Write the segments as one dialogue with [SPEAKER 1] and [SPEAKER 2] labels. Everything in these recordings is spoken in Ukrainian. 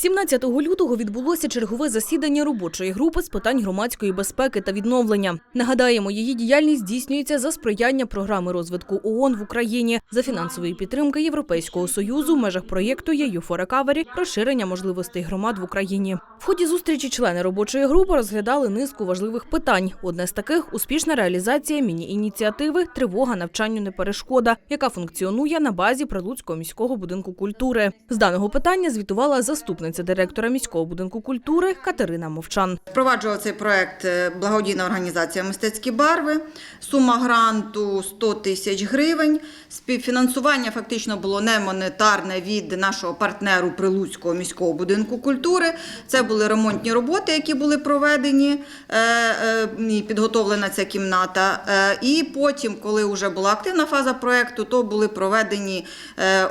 [SPEAKER 1] 17 лютого відбулося чергове засідання робочої групи з питань громадської безпеки та відновлення. Нагадаємо, її діяльність здійснюється за сприяння програми розвитку ООН в Україні за фінансової підтримки Європейського союзу в межах проєкту «EU for Recovery» – розширення можливостей громад в Україні. В ході зустрічі члени робочої групи розглядали низку важливих питань. Одне з таких успішна реалізація міні-ініціативи Тривога навчанню не перешкода, яка функціонує на базі Прилуцького міського будинку культури. З даного питання звітувала заступниця директора міського будинку культури Катерина Мовчан.
[SPEAKER 2] Впроваджував цей проект е, благодійна організація Мистецькі барви. Сума гранту 100 тисяч гривень. Співфінансування фактично було не монетарне від нашого партнеру Прилуцького міського будинку культури. Це були ремонтні роботи, які були проведені, е, е, і підготовлена ця кімната. І потім, коли вже була активна фаза проекту, то були проведені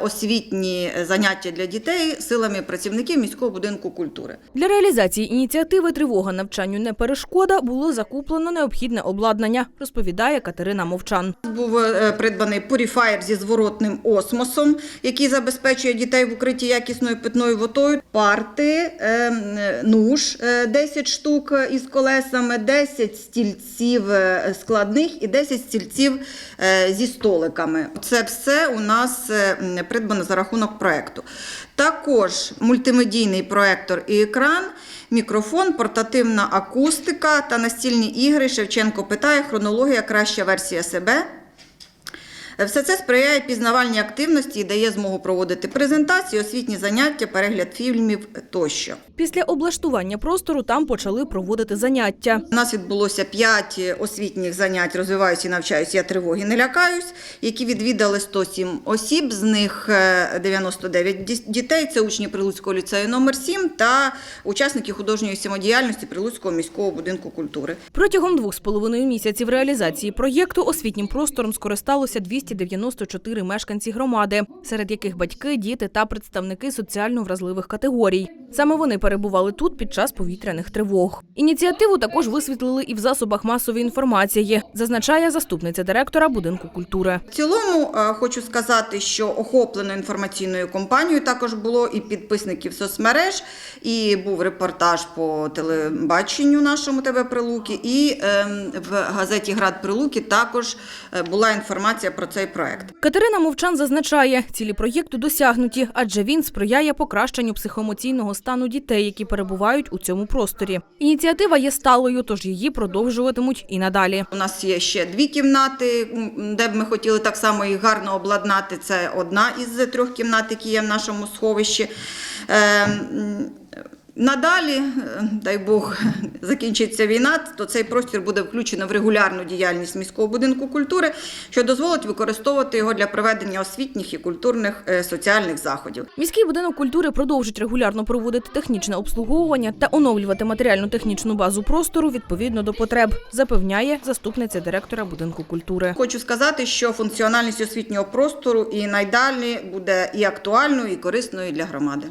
[SPEAKER 2] освітні заняття для дітей силами працівників міського будинку культури.
[SPEAKER 1] Для реалізації ініціативи Тривога навчанню не перешкода було закуплено необхідне обладнання, розповідає Катерина Мовчан.
[SPEAKER 2] Був е, придбаний пуріфаєр зі зворотним осмосом, який забезпечує дітей в укритті якісною питною водою. Парти, е, нуж е, 10 штук із колесами, 10 стільців е, складних і 10 стільців е, зі столиками. Це все у нас е, придбано за рахунок проекту. Також мультимедійний проектор і екран, мікрофон, портативна акустика та настільні ігри Шевченко питає, хронологія, краща версія себе. Все це сприяє пізнавальній активності і дає змогу проводити презентації, освітні заняття, перегляд фільмів тощо.
[SPEAKER 1] Після облаштування простору там почали проводити заняття.
[SPEAKER 2] У нас відбулося п'ять освітніх занять «Розвиваюся і навчаюсь, я тривоги не лякаюсь», які відвідали 107 осіб, з них е, 99 дітей. Це учні Прилуцького ліцею номер 7 та учасники художньої самодіяльності Прилуцького міського будинку культури.
[SPEAKER 1] Протягом двох з половиною місяців реалізації проєкту освітнім простором скористалося 294 мешканці громади, серед яких батьки, діти та представники соціально вразливих категорій. Саме вони перебували тут під час повітряних тривог. Ініціативу також висвітлили і в засобах масової інформації, зазначає заступниця директора будинку культури.
[SPEAKER 2] В цілому е, хочу сказати, що охоплено інформаційною кампанією також було і підписників соцмереж, і був репортаж по телебаченню нашому ТВ Прилуки, і ем, в газеті Град Прилуки також е, була інформація про цей проект.
[SPEAKER 1] Катерина Мовчан зазначає, цілі проєкту досягнуті, адже він сприяє покращенню психоемоційного стану дітей, які перебувають у цьому просторі. Ініціатива є сталою, тож її продовжуватимуть і надалі.
[SPEAKER 2] У нас є ще дві кімнати, де б ми хотіли так само їх гарно обладнати. Це одна із трьох кімнат, які є в нашому сховищі. Надалі, е, дай Бог, закінчиться війна, то цей простір буде включено в регулярну діяльність міського будинку культури, що дозволить використовувати його для проведення освітніх і культурних е, соціальних заходів.
[SPEAKER 1] Міський будинок культури продовжить регулярно проводити технічне обслуговування та оновлювати матеріально-технічну базу простору відповідно до потреб, запевняє заступниця директора будинку культури.
[SPEAKER 2] Хочу сказати, що функціональність освітнього простору і найдалі буде і актуальною, і корисною для громади.